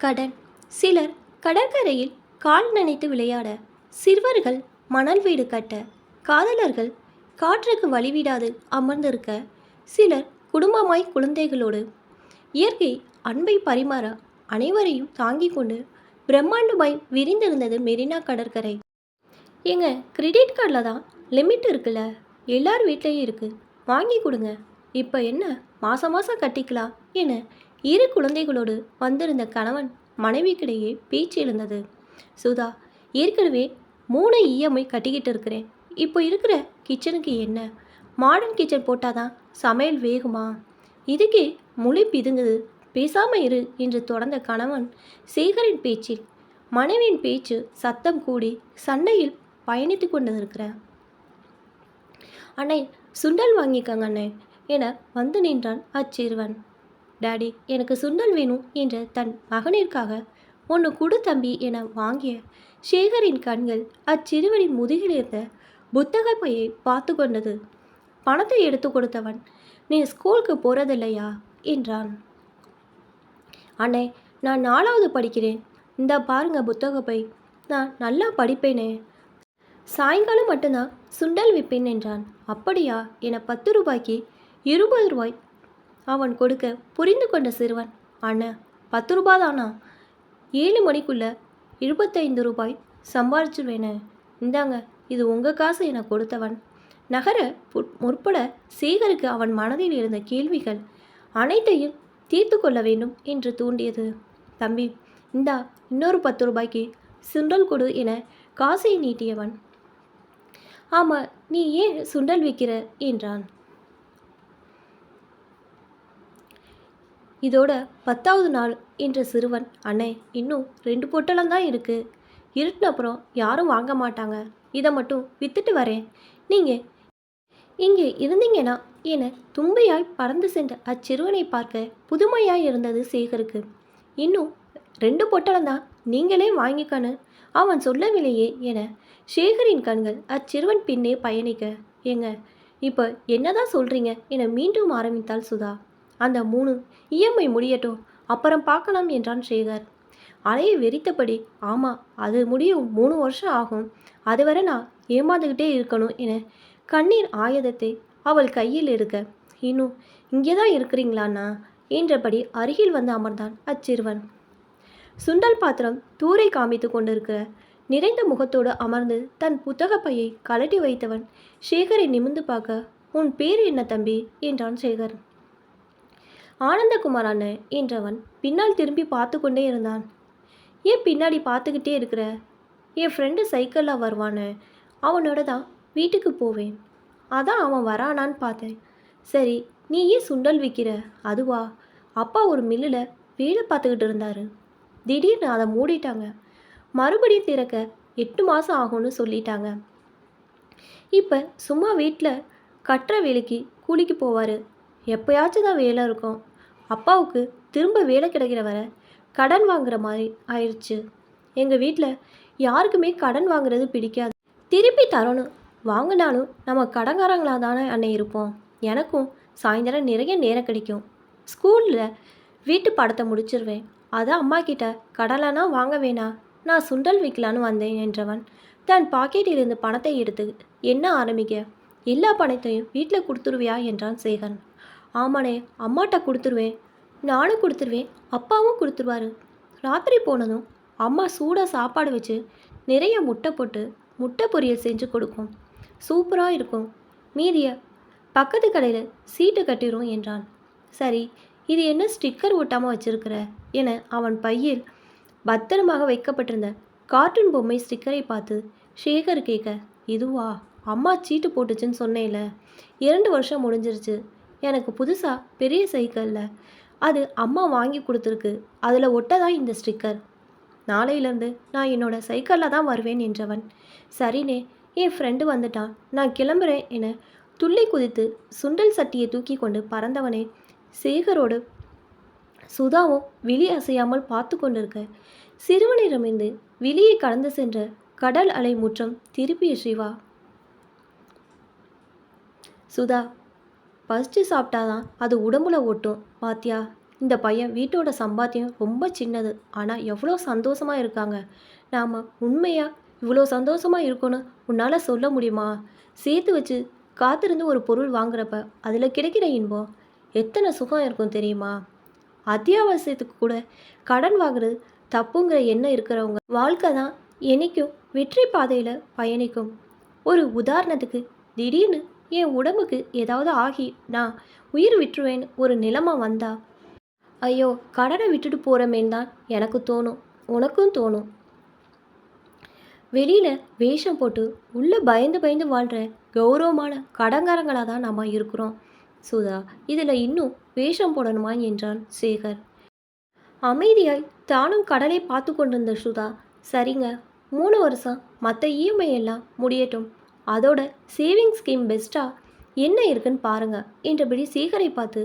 கடன். சிலர் கடற்கரையில் கால் நனைத்து விளையாட சிறுவர்கள் மணல் வீடு கட்ட காதலர்கள் காற்றுக்கு வழிவிடாது அமர்ந்திருக்க சிலர் குடும்பமாய் குழந்தைகளோடு இயற்கை அன்பை பரிமாற அனைவரையும் தாங்கி கொண்டு பிரம்மாண்டமாய் விரிந்திருந்தது மெரினா கடற்கரை. ஏங்க கிரெடிட் கார்டில் தான் லிமிட் இருக்குல்ல? எல்லார் வீட்லேயும் இருக்குது வாங்கி கொடுங்க. இப்போ என்ன? மாதம் மாதம் கட்டிக்கலாம் என இரு குழந்தைகளோடு வந்திருந்த கணவன் மனைவிக்கிடையே பேச்சு எழுந்தது. சுதா ஏற்கனவே மூணு இஎம்ஐ கட்டிக்கிட்டு இருக்கிறேன். இப்போ இருக்கிற கிச்சனுக்கு என்ன? மாடர்ன் கிச்சன் போட்டாதான் சமையல் வேகுமா? இதுக்கே மொழி பிதுங்குது. பேசாமல் இரு என்று தொடர்ந்த கணவன் சேகரின் பேச்சில் மனைவியின் பேச்சு சத்தம் கூடி சண்டையில் பயணித்து கொண்டிருக்கிற அண்ணே சுண்டல் வாங்கிக்கங்க அண்ணே என வந்து நின்றான் அச்சிறுவன் டாடி எனக்கு சுண்டல் வேணும் என்ற தன் மகனிற்காக ஒன்று குடு தம்பி என வாங்கிய சேகரின் கண்கள் அச்சிறுவனின் முதுகில் இருந்த புத்தக பையை பார்த்து கொண்டது. பணத்தை எடுத்து கொடுத்தவன் நீ ஸ்கூலுக்கு போகிறதில்லையா என்றான். அண்ணே நான் நாலாவது படிக்கிறேன். இந்த பாருங்க புத்தக பை நான் நல்லா படிப்பேனே. சாயங்காலம் மட்டும்தான் சுண்டல் விற்பேன் என்றான். அப்படியா? என பத்து ரூபாய்க்கு இருபது ரூபாய் அவன் கொடுக்க புரிந்து கொண்ட சிறுவன். அண்ணா பத்து ரூபாய் தானா ஏழு மணிக்குள்ள இருபத்தைந்து ரூபாய் சம்பாரிச்சிருவேனே. இந்தாங்க இது உங்கள் காசு என கொடுத்தவன். நகர முற்பட சேகருக்கு அவன் மனதில் இருந்த கேள்விகள் அனைத்தையும் தீர்த்து கொள்ள வேண்டும் என்று தூண்டியது. தம்பி இந்தா இன்னொரு பத்து ரூபாய்க்கு சுண்டல் கொடு என காசை நீட்டியவன். ஆமாம் நீ ஏன் சுண்டல் விற்கிற? என்றான். இதோட பத்தாவது நாள் என்ற சிறுவன் அண்ணே இன்னும் ரெண்டு பொட்டலம் தான் இருக்குது இருட்டின அப்புறம் யாரும் வாங்க மாட்டாங்க. இதை மட்டும் வித்துட்டு வரேன். நீங்கள் இங்கே இருந்தீங்கன்னா என தும்பையாய் பறந்து சென்ற அச்சிறுவனை பார்க்க புதுமையாய் இருந்தது சேகருக்கு. இன்னும் ரெண்டு பொட்டலம் தான் நீங்களே வாங்கிக்கன்னு அவன் சொல்லவில்லையே என சேகரின் கண்கள் அச்சிறுவன் பின்னே பயணிக்க. ஏங்க இப்போ என்னதான் சொல்கிறீங்க என மீண்டும் ஆரம்பித்தாள் சுதா. அந்த மூணு இஎம்ஐ முடியட்டும் அப்புறம் பார்க்கலாம் என்றான் சேகர். அலையை வெறித்தபடி ஆமாம் அது முடியும் மூணு வருஷம் ஆகும். அதுவரை நான் ஏமாந்துக்கிட்டே இருக்கணும் என கண்ணீர் ஆயுதத்தை அவள் கையில் எடுக்க. இன்னும் இங்கே தான் இருக்கிறீங்களாண்ணா என்றபடி அருகில் வந்து அமர்ந்தான் அச்சிறுவன். சுண்டல் பாத்திரம் தூரை காமித்து கொண்டிருக்கிற நிறைந்த முகத்தோடு அமர்ந்து தன் புத்தகப்பையை கழட்டி வைத்தவன் சேகரை நிமிர்ந்து பார்க்க உன் பேர் என்ன தம்பி? என்றான் சேகர். ஆனந்தகுமார் அண்ணன் என்றவன் பின்னால் திரும்பி பார்த்து கொண்டே இருந்தான். ஏன் பின்னாடி பார்த்துக்கிட்டே இருக்கிற? என் ஃப்ரெண்டு சைக்கிளில் வருவானே அவனோட தான் வீட்டுக்கு போவேன். அதான் அவன் வரானான்னு பார்த்தேன். சரி நீ ஏன் சுண்டல் விற்கிற அதுவா? அப்பா ஒரு மில்லில் வேலை பார்த்துக்கிட்டு இருந்தாரு. திடீர்னு அதை மூடிட்டாங்க. மறுபடியும் திறக்க எட்டு மாதம் ஆகும்னு சொல்லிட்டாங்க. இப்போ சும்மா வீட்டில் கட்டுற வேலைக்கு கூலிக்கு போவார். எப்போயாச்சும் தான் வேலை இருக்கும். அப்பாவுக்கு திரும்ப வேலை கிடைக்கிற வரை கடன் வாங்குற மாதிரி ஆயிடுச்சு எங்கள் வீட்டில் யாருக்குமே கடன் வாங்குறது பிடிக்காது. திருப்பி தரணும் வாங்கினாலும் நம்ம கடங்காரங்களாக தானே அன்னை இருப்போம். எனக்கும் சாயந்தரம் நிறைய நேரம் கிடைக்கும். ஸ்கூலில் வீட்டு படத்தை முடிச்சிருவேன். அதான் அம்மா கிட்ட கடலானா வாங்க வேணாம் நான் சுண்டல் விற்கலான்னு வந்தேன் என்றவன். தன் பாக்கெட்டில் இருந்து பணத்தை எடுத்து என்ன ஆரம்பிக்க? எல்லா பணத்தையும் வீட்டில் கொடுத்துருவியா? என்றான் சேகன். ஆமாண்ணே அம்மாட்ட கொடுத்துருவேன். நானும் கொடுத்துருவேன் அப்பாவும் கொடுத்துருவாரு. ராத்திரி போனதும் அம்மா சூடாக சாப்பாடு வச்சு நிறைய முட்டை போட்டு முட்டை பொரியல் செஞ்சு கொடுக்கும். சூப்பராக இருக்கும். மீதிய பக்கத்து கடையில் சீட்டு கட்டிடும் என்றான். சரி இது என்ன ஸ்டிக்கர் ஒட்டாமல் வச்சிருக்கிற? என அவன் பையில் பத்திரமாக வைக்கப்பட்டிருந்த கார்ட்டூன் பொம்மை ஸ்டிக்கரை பார்த்து சேகர் கேட்க இதுவா? அம்மா சீட்டு போட்டுச்சுன்னு சொன்னேன்ல. இரண்டு வருஷம் முடிஞ்சிருச்சு. எனக்கு புதுசாக பெரிய சைக்கிளில் அது அம்மா வாங்கி கொடுத்துருக்கு. அதில் ஒட்ட தான் இந்த ஸ்டிக்கர். நாளையிலேருந்து நான் என்னோட சைக்கிளில் தான் வருவேன் என்றவன். சரினே என் ஃப்ரெண்டு வந்துட்டான். நான் கிளம்புறேன் என துள்ளி குதித்து சுண்டல் சட்டியை தூக்கி கொண்டு பறந்தவனே. சேகரோடு சுதாவும் விழி அசையாமல் பார்த்து கொண்டிருக்க. சிறுவனிடமிருந்து விழியை கடந்து சென்ற கடல் அலை முற்றம் திருப்பிய சிவா. சுதா ஃபஸ்ட்டு சாப்பிட்டாதான் அது உடம்புல ஒட்டும். பாத்தியா? இந்த பையன் வீட்டோட சம்பாத்தியம் ரொம்ப சின்னது. ஆனால் எவ்வளோ சந்தோஷமாக இருக்காங்க. நாம் உண்மையாக இவ்வளோ சந்தோஷமாக இருக்கணும் உன்னால் சொல்ல முடியுமா? சேர்த்து வச்சு காத்திருந்து ஒரு பொருள் வாங்குறப்ப அதில் கிடைக்கிற இன்பம் எத்தனை சுகம் இருக்கும் தெரியுமா? அத்தியாவசியத்துக்கு கூட கடன் வாங்குறது தப்புங்கிற எண்ணம் இருக்கிறவங்க வாழ்க்கை தான் என்றைக்கும் வெற்றி பாதையில் பயணிக்கும். ஒரு உதாரணத்துக்கு திடீர்னு என் உடம்புக்கு ஏதாவது ஆகி நான் உயிர் விட்டுருவேன்னு ஒரு நிலைமை வந்தா? ஐயோ கடனை விட்டுட்டு போகிறமேன் தான் எனக்கு தோணும் உனக்கும் தோணும். வெளியில் வேஷம் போட்டு உள்ளே பயந்து பயந்து வாழ்கிற கௌரவமான கடங்காரங்களாக தான் நம்ம இருக்கிறோம். சுதா இதில் இன்னும் வேஷம் போடணுமா? என்றான் சேகர். அமைதியாய் தானும் கடலை பார்த்து கொண்டிருந்த சுதா சரிங்க மூணு வருஷம் மற்ற இஎம்ஐ எல்லாம் முடியட்டும் அதோட சேவிங் ஸ்கீம் பெஸ்ட்டாக என்ன இருக்குன்னு பாருங்கள் என்றபடி சேகரை பார்த்து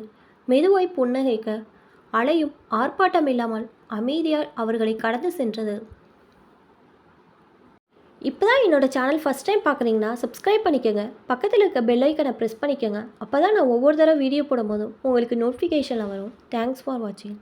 மெதுவாய் புன்னகைக்க அலையும் ஆர்ப்பாட்டம் இல்லாமல் அமைதியால் அவர்களை கடந்து சென்றது. இப்போ தான் என்னோடய சேனல் ஃபஸ்ட் டைம் பார்க்குறீங்கன்னா சப்ஸ்கிரைப் பண்ணிக்கோங்க. பக்கத்தில் இருக்க பெல் ஐக்கனை ப்ரெஸ் பண்ணிக்கோங்க. அப்போ தான் நான் ஒவ்வொரு தடவை வீடியோ போடும்போதும் உங்களுக்கு நோட்டிஃபிகேஷனில் வரும். தேங்க்ஸ் ஃபார் வாட்சிங்